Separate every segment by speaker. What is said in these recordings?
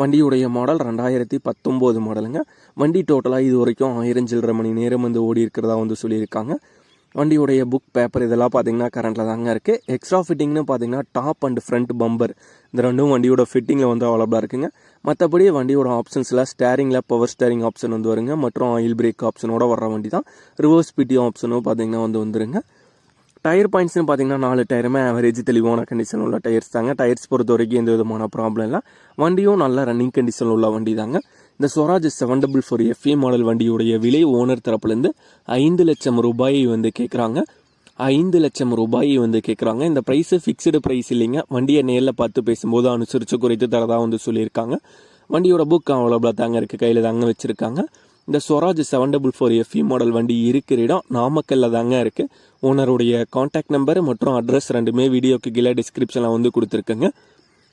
Speaker 1: வண்டியுடைய மாடல் ரெண்டாயிரத்தி பத்தொம்போது மாடலுங்க வண்டி டோட்டலாக இது வரைக்கும் ஆயிரம் சில்லரை மணி நேரம் வந்து ஓடி இருக்கிறதா வந்து சொல்லியிருக்காங்க. வண்டியுடைய புக் பேப்பர் இதெல்லாம் பார்த்தீங்கன்னா கரண்ட்டில் தாங்க இருக்குது எக்ஸ்ட்ரா ஃபிட்டிங்னு பார்த்தீங்கன்னா டாப் அண்ட் ஃப்ரண்ட் பம்பர் இந்த ரெண்டும் வண்டியோட ஃபிட்டிங்கில் வந்து அவைலபிளாக இருக்குங்க. மற்றபடி வண்டியோட ஆப்ஷன்ஸில் ஸ்டேரிங்கில் பவர் ஸ்டேரிங் ஆப்ஷன் வந்து வருங்க. மற்றும் ஆயில் பிரேக் ஆப்ஷனோட வர வண்டி தான் ரிவர்ஸ் பிடி ஆப்ஷனும் பார்த்தீங்கன்னா வந்து வந்துருங்க. டயர் பாயிண்ட்ஸ்னு பார்த்தீங்கன்னா நாலு டயருமே ஆவரேஜ் தெளிவான கண்டிஷன் உள்ள டயர்ஸ் தாங்க. டயர்ஸ் பொறுத்த வரைக்கும் எந்த விதமான ப்ராப்ளம் இல்லை. வண்டியும் நல்ல ரன்னிங் கண்டிஷன் உள்ள வண்டி தாங்க. இந்த Swaraj seven double four FA model வண்டியுடைய விலை ஓனர் தரப்புலேருந்து ஐந்து லட்சம் ரூபாய் வந்து கேட்குறாங்க ஐந்து லட்சம் ரூபாய் வந்து கேட்குறாங்க இந்த ப்ரைஸு ஃபிக்ஸ்டு ப்ரைஸ் இல்லைங்க. வண்டியை நேரில் பார்த்து பேசும்போது அனுசரித்து குறைத்து தரதாக வந்து சொல்லியிருக்காங்க. வண்டியோட புக் அவைலபிளாக தாங்க இருக்குது கையில் தாங்க வச்சுருக்காங்க. இந்த Swaraj seven double four FE model வண்டி இருக்கிற இடம் நாமக்கல்ல தாங்க இருக்குது ஓனருடைய காண்டாக்ட் நம்பர் மற்றும் அட்ரஸ் ரெண்டுமே வீடியோக்கு கீழே டிஸ்கிரிப்ஷனில் வந்து கொடுத்துருக்கேங்க.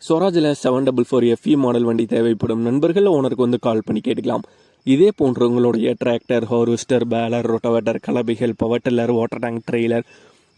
Speaker 1: ஸ்வராஜில் seven double four FE model வண்டி தேவைப்படும் நண்பர்கள் ஓனருக்கு வந்து கால் பண்ணி கேட்டுக்கலாம். இதே போன்ற உங்களுடைய tractor harvester baler rotavator கலபிகள் power tiller water tank trailer